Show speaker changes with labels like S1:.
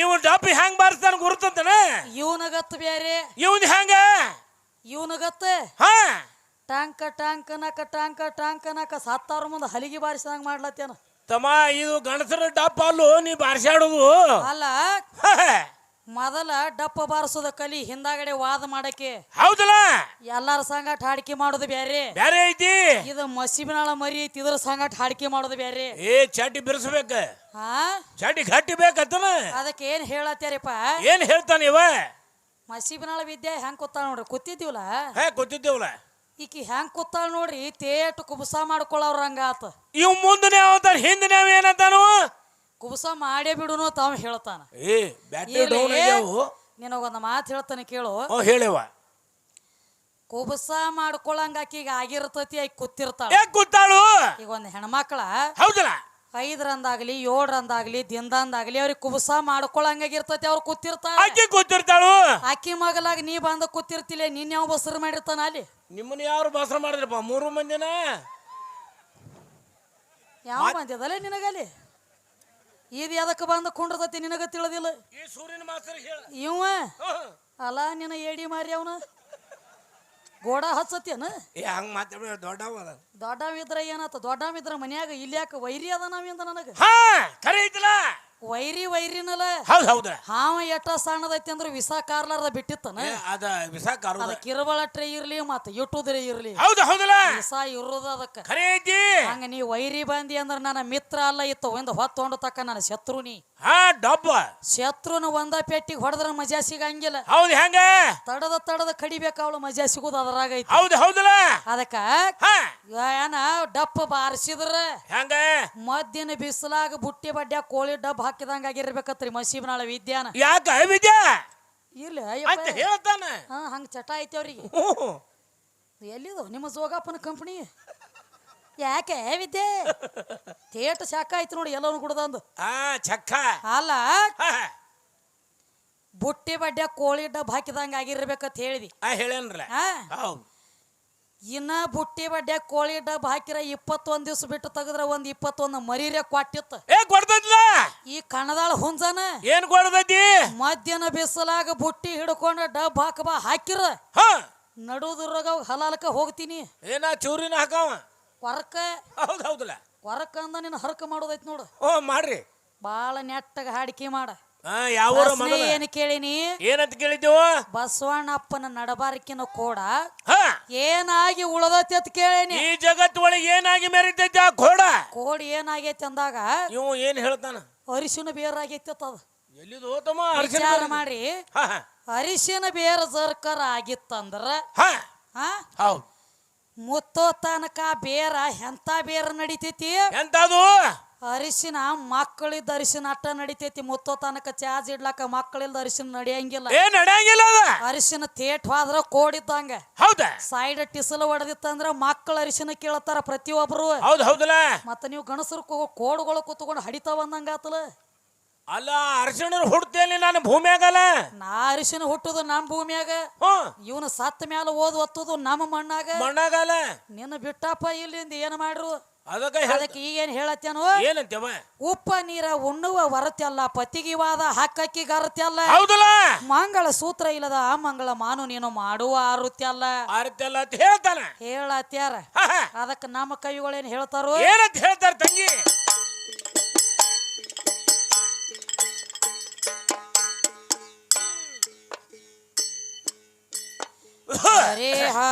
S1: ಇವ್ ಡಬ್ಬಿ ಹೆಂಗ್ ಬಾರಿಸ್ತಾನ ಗುರುತಂತನ?
S2: ಇವನಗತ್ ಬೇರೆ
S1: ಇವನ್ ಹೆಂಗ?
S2: ಇವನಗತ್ತ
S1: ಹಾ.
S2: ಟಾಂಕ ಟಾಂಕ ನಕ ಟಾಂಕ ಟಾಂಕ ನಕ. ಸತ್ತಾರ ಮುಂದೆ ಹಲಿಗೆ ಬಾರಿಸಿದಂಗ ಮಾಡ್ಲತ್ತೇನ.
S1: ತಮ್ಮ ಇದು ಗಣಸರ ಡಬ್ಬ ಅಲ್ಲೂ ನೀ ಬಾರಿಸಾಡುದು
S2: ಅಲ್ಲ. ಮೊದಲ ಡಪ್ಪ ಬಾರಿಸೋದ ಕಲಿ ಹಿಂದಾಗಡೆ ವಾದ ಮಾಡಕ್ಕೆ.
S1: ಹೌದಲ್ಲ?
S2: ಎಲ್ಲಾರ ಸಂಗಟ ಹಾಡಿಕೆ ಮಾಡೋದು ಬ್ಯಾರೆ.
S1: ಬ್ಯಾರೆ ಐತಿ?
S2: ಇದು ಮಸೀಬಿನಾಳ ಮರಿ ಐತಿ ಇದ್ರ ಸಂಗಾಟ ಹಾಡಿಕೆ ಮಾಡೋದು ಬ್ಯಾರೆ.
S1: ಏ ಚಡ್ಡಿ ಬಿರ್ಸಬೇಕ.
S2: ಹಾ?
S1: ಚಡ್ಡಿ ಗಟ್ಟಿ ಬೇಕತ್ತನ
S2: ಅದಕ್ಕೆ ಏನ್ ಹೇಳತ್ಯಾರಪ್ಪ
S1: ಏನ್ ಹೇಳ್ತಾನ ಇವ?
S2: ಮಸೀಬಿನಾಳ ವಿದ್ಯೆ ಹೆಂಗ್ ಕೂತಾಳ ನೋಡ್ರಿ ಕೂತಿದ್ದೀವಲ್ಲ?
S1: ಹೇ ಗೊತ್ತಿದ್ದೇವಲ್ಲ
S2: ಈಕಿ ಹೆಂಗ್ ಕೂತಾಳ ನೋಡ್ರಿ ತೇಟ್ ಕುಬಸ ಮಾಡ್ಕೊಳ್ಳೋರ್ ಹಂಗ ಆತ
S1: ಇವ್ ಮುಂದನೆ ಅವತಾರ ಹಿಂದನೆ ಏನಂತಾನು?
S2: ಕುಬಸ ಮಾಡೇ ಬಿಡುನು ತಾವ್ ಹೇಳ್ತಾನ.
S1: ಏ ಬ್ಯಾಟ್ರಿ ಡೌನ್ ಆಗ್ಯಾವು.
S2: ನಿನಗೊಂದು ಮಾತು ಹೇಳ್ತಾನೆ ಕೇಳು.
S1: ಓ ಹೇಳಿವ.
S2: ಕುಬಸ ಮಾಡ್ಕೊಳಂಗ ಆಕಿಗೆ ಆಗಿರ್ತತಿ ಆಕಿ ಕೂತಿರ್ತಾಳ.
S1: ಯಾಕೆ
S2: ಈಗ ಒಂದು ಹೆಣ್ಮಕ್ಳ
S1: ಹೌದಲ್ಲ?
S2: ಐದರಂದಾಗ್ಲಿ ಏಳರಂದಾಗ್ಲಿ ದಿನದಂದಾಗ್ಲಿ ಅವ್ರಿಗೆ ಕುಬಸ ಮಾಡ್ಕೊಳಂಗಾಗಿರ್ತತಿ ಅವ್ರು ಕೂತಿರ್ತಾಳ.
S1: ಆಕಿ ಕೂತಿರ್ತಾಳು?
S2: ಆಕಿ ಮಗಲಾಗ ನೀ ಬಂದ ಕೂತಿರ್ತಿಲ್ಲ ನೀನ್ ಯಾವ ಬಸರು ಮಾಡಿರ್ತಾನ ಅಲ್ಲಿ?
S1: ನಿಮ್ಮನ್ನ ಯಾರು ಬಾಸರ ಮಾಡಿದ್ರಪ್ಪ ಮೂರು ಮಂದಿನ?
S2: ಯಾವ ಬಂದಿದಲ್ಲ ನಿನಗಲ್ಲಿ? ಇದು ಎದಕ್ಕೆ ಬಂದ ಕುಂಡ್ರತತಿ ನಿನಗ ತಿಳಿದಿಲ್ಲ?
S1: ಈ ಸೂರ್ಯನ ಮಾಸ್ತರ್ ಹೇಳ.
S2: ಇವ? ಅಲ್ಲ ನಿನ್ನ ಏಡಿ ಮಾರಿ ಅವನ? ಗೋಡ ಹಚ್ಚತ್ತೇನ?
S1: ಏ ಹಂಗ ಮಾತಾಡ ದೊಡ್ಡವ
S2: ದೊಡ್ಡವಿದ್ರ ಏನಾತ? ದೊಡ್ಡವಿದ್ರ ಮನ್ಯಾಗ ಇಲ್ಯಾಕ ವೈರಿ ಅದ ನಾವಿಂದ ನನಗ?
S1: ಹಾ ಕರೆ ಐತಲ್ಲ?
S2: ವೈರಿ ವೈರಿನಲ್ಲ.
S1: ಹೌದ್ ಹೌದ
S2: ಹಾವ ಎಷ್ಟ ಸಣ್ಣದೈತಿ ಅಂದ್ರೆ ವಿಸಾ ಕಾರ್ಲಾರ್ದ ಬಿಟ್ಟಿತ್ತನ.
S1: ಅದ ವಿಸಾ ಕಾರ್
S2: ಅದ ಕಿರುಬಳಟ್ರೆ ಇರ್ಲಿ ಮತ್ತ ಯುಟುದ್ರೆ ಇರ್ಲಿ.
S1: ಹೌದ ಹೌದಲ್ಲ.
S2: ವಿಸಾ ಇರುದ ಅದಕ್ಕ.
S1: ಖರೆ ಐತಿ
S2: ಹಂಗ ನೀ ವೈರಿ ಬಂದಿ ಅಂದ್ರ ನನ್ನ ಮಿತ್ರ ಅಲ್ಲ ಇತ್ತು. ಒಂದು ಹೊತ್ತೊಂಡು ತಕ್ಕ ನನ್ನ ಶತ್ರು ನೀ.
S1: ಹಾ ಡಬ್ಬ.
S2: ಶತ್ರುನ ಒಂದ ಪೆಟ್ಟಿಗೆ ಹೊಡೆದ್ರ ಮಜಾ ಸಿಗಂಗಿಲ್ಲ.
S1: ಹೌದು ಹೆಂಗ?
S2: ತಡದ ತಡದ ಕಡಿಬೇಕ ಅವಳು ಮಜಾ ಸಿಗೋದು ಅದ್ರಾಗ ಹೌದು
S1: ಹೌದ್ ಹೌದಲ್ಲ?
S2: ಅದಕ್ಕ ಏನ ಡಪ್ಪ ಬಾರಿಸಿದ್ರ?
S1: ಹೆಂಗ?
S2: ಮದ್ದಿನ ಬಿಸಿಲಾಗ ಬುಟ್ಟಿ ಬಡ್ಡ ಕೋಳಿ ಡಬ್ ಹಾಕಿದಂಗ ಆಗಿರ್ಬೇಕತ್ರಿ ಮಸೀಬನಾಳ ವಿದ್ಯಾನ.
S1: ಯಾಕ ವಿದ್ಯಾ?
S2: ಇರ್ಲಿ
S1: ಅಂತ ಹೇಳ್ತಾನ.
S2: ಹಾ ಹಂಗ ಚಟ ಐತಿ ಅವ್ರಿಗೆ. ಎಲ್ಲಿದು ನಿಮ್ಮ ಜೋಗಪ್ಪನ ಕಂಪನಿ ಯಾಕೆ ವಿದ್ಯೆ ಥೇಟ್ ಶಾಖ ಆಯ್ತು ನೋಡಿ ಎಲ್ಲವೂ ಕುಡ್ದಂದು
S1: ಆ ಚಕ್ಕ.
S2: ಅಲ್ಲ ಬುಟ್ಟಿ ಬಡ್ಡೆ ಕೋಳಿ ಡಬ್ ಹಾಕಿದಂಗ ಆಗಿರ್ಬೇಕಂತ ಹೇಳಿದಿ.
S1: ಆ ಹೇಳೇನ್ರಲ್ಲ?
S2: ಆ
S1: ಹೌದ್.
S2: ಇನ್ನ ಬುಟ್ಟಿ ಬಡ್ಡೆ ಕೋಳಿ ಡಬ್ ಹಾಕಿರ ಇಪ್ಪತ್ತೊಂದ್ ದಿವ್ಸ ಬಿಟ್ಟು ತೆಗದ್ರ ಒಂದ್ ಇಪ್ಪತ್ತೊಂದು ಮರಿರೆ ಕೊಟ್ಟಿತ್ತು.
S1: ಏ
S2: ಈ ಕಣದಾಳ ಹುಂಜನ
S1: ಏನ್ ಕೊಡ್ತೈತಿ
S2: ಮಧ್ಯಾಹ್ನ ಬಿಸಿಲಾಗ ಬುಟ್ಟಿ ಹಿಡ್ಕೊಂಡು ಡಬ್ ಹಾಕಬಾ ಹಾಕಿರ.
S1: ಹಾ.
S2: ನಡುದ್ರಾಗ ಹಲಾಲಕ ಹೋಗ್ತೀನಿ.
S1: ಏನ ಚೂರಿನ ಹಾಕವ?
S2: ಹೊರಕ
S1: ಹೌದು ಹೌದಲ್ಲ
S2: ಹೊರಕ ಅಂದ ನಿನ್ನ ಹರಕ ಮಾಡೋದೈತಿ ನೋಡು.
S1: ಓ ಮಾಡ್ರಿ.
S2: ಬಾಳ ನೆಟ್ಟಗ ಹಾಡಿಕೆ ಮಾಡ.
S1: ಆ, ಯಾವ
S2: ಪ್ರಶ್ನೆ
S1: ಮಗನ
S2: ಏನ್ ಕೇಳಿನಿ?
S1: ಏನಂತ ಕೇಳಿದ್ದೇವ?
S2: ಬಸವಣ್ಣಪ್ಪನ ನಡಬಾರಿಕಿನ ಕೋಡ.
S1: ಹ.
S2: ಏನಾಗಿ ಉಳದೈತಿ ಅಂತ ಕೇಳಿನಿ.
S1: ಈ ಜಗತ್ ಒಳಗೆ ಏನಾಗಿ ಮೆರಿತೈತಿ ಆ ಕೋಡ?
S2: ಕೋಡ್ ಏನಾಗೈತಿ ಅಂದಾಗ
S1: ಇವ್ ಏನ್ ಹೇಳ್ತಾನ?
S2: ಅರಿಶಿನ ಬೇರಾಗೈತಿ ಅಂತ ಅದು.
S1: ಎಲ್ಲಿದು ಹೋತಮ್ಮ ಅರ್ಶಿನ
S2: ವಿಚಾರ? ಮಾಡ್ರಿ.
S1: ಹಾ ಹಾ,
S2: ಅರಿಶಿನ ಬೇರ ಸರ್ಕಾರ ಆಗಿತ್ತಂದ್ರ
S1: ಹಾ. ಹೌದ್.
S2: ಮುತ್ತೋ ತನಕ ಬೇರ ಎಂತ ಬೇರ ನಡಿತೈತಿ?
S1: ಎಂತದು?
S2: ಅರಿಶಿನ ಮಕ್ಕಳಿದ್ದ ಅರಿಶಿನ ಅಟ್ಟ ನಡಿತೈತಿ. ಮುತ್ತೋ ತನಕ ಚಾರ್ಜ್ ಇಡ್ಲಾಕ ಮಕ್ಕಳಿಲ್ದ ಅರಿಶಿನ ನಡೆಯಂಗಿಲ್ಲ.
S1: ಏ ನಡೆಯಂಗಿಲ್ಲ ಅದ.
S2: ಅರಿಶಿನ ತೇಟ್ ಹೋದ್ರ ಕೋಡಿದ್ದಂಗ
S1: ಹೌದ?
S2: ಸೈಡ್ ಟಿಸಲು ಹೊಡೆದಿತ್ತಂದ್ರ ಮಕ್ಕಳ ಅರಿಶಿನ ಕೇಳ್ತಾರ ಪ್ರತಿಯೊಬ್ರು.
S1: ಹೌದು ಹೌದಲ್ಲ.
S2: ಮತ್ತ ನೀವು ಗಣಸರು ಕೋಡುಗಳು ಕೂತ್ಕೊಂಡು ಹಡಿತಾ ಅಂದಂಗ ಆತಲ
S1: ಅಲ್ಲ ಅರ್ಜುನ ಹುಡ್ತೇನೆ ನಾನು ಭೂಮಿಯಾಗಲ್ಲ.
S2: ನಾ ಅರಿಶಿನ ಹುಟ್ಟುದು ನಮ್ಮ ಭೂಮಿಯಾಗ.
S1: ಹ್ಮ್
S2: ಇವನು ಸತ್ತ ಮ್ಯಾಲ ಓದ್ ಒತ್ತುದು ನಮ್ಮ ಮಣ್ಣಾಗ.
S1: ಮಣ್ಣಾಗಲ್ಲ.
S2: ನಿನ್ನ ಬಿಟ್ಟಪ್ಪ ಇಲ್ಲಿಂದ ಏನ್ ಮಾಡ್ರು?
S1: ಅದಕ್ಕೆ ಹೇಳ್-
S2: ಅದಕ್ಕೆ ಈಗೇನ್ ಹೇಳತ್ತೇನು?
S1: ಏನಂತೇವ
S2: ಉಪ್ಪ ನೀರ ಉಣ್ಣುವ ವರತ್ಯಲ್ಲ ಪತಿಗಿವಾದ ಹಕ್ಕಕ್ಕಿ ಗರತ್ಯಲ್ಲ.
S1: ಹೌದಲ್ಲ?
S2: ಮಂಗಳ ಸೂತ್ರ ಇಲ್ಲದ ಆ ಮಂಗಳ ಮಾನು ನೀನು ಮಾಡುವ ಆರುತ್ಯಲ್ಲ.
S1: ಅರ್ಥಲ್ಲ ಅಂತ ಹೇಳ್ತಾನ.
S2: ಹೇಳತ್ಯಾರ.
S1: ಹಾ, ಹಾ.
S2: ಅದಕ್ಕೆ ನಮ್ಮ ಕೈಗಳೇನ್ ಹೇಳ್ತಾರೋ?
S1: ಏನಂತ ಹೇಳ್ತಾರ ತಂಗಿ?
S2: ಹರಿ ಹಾ.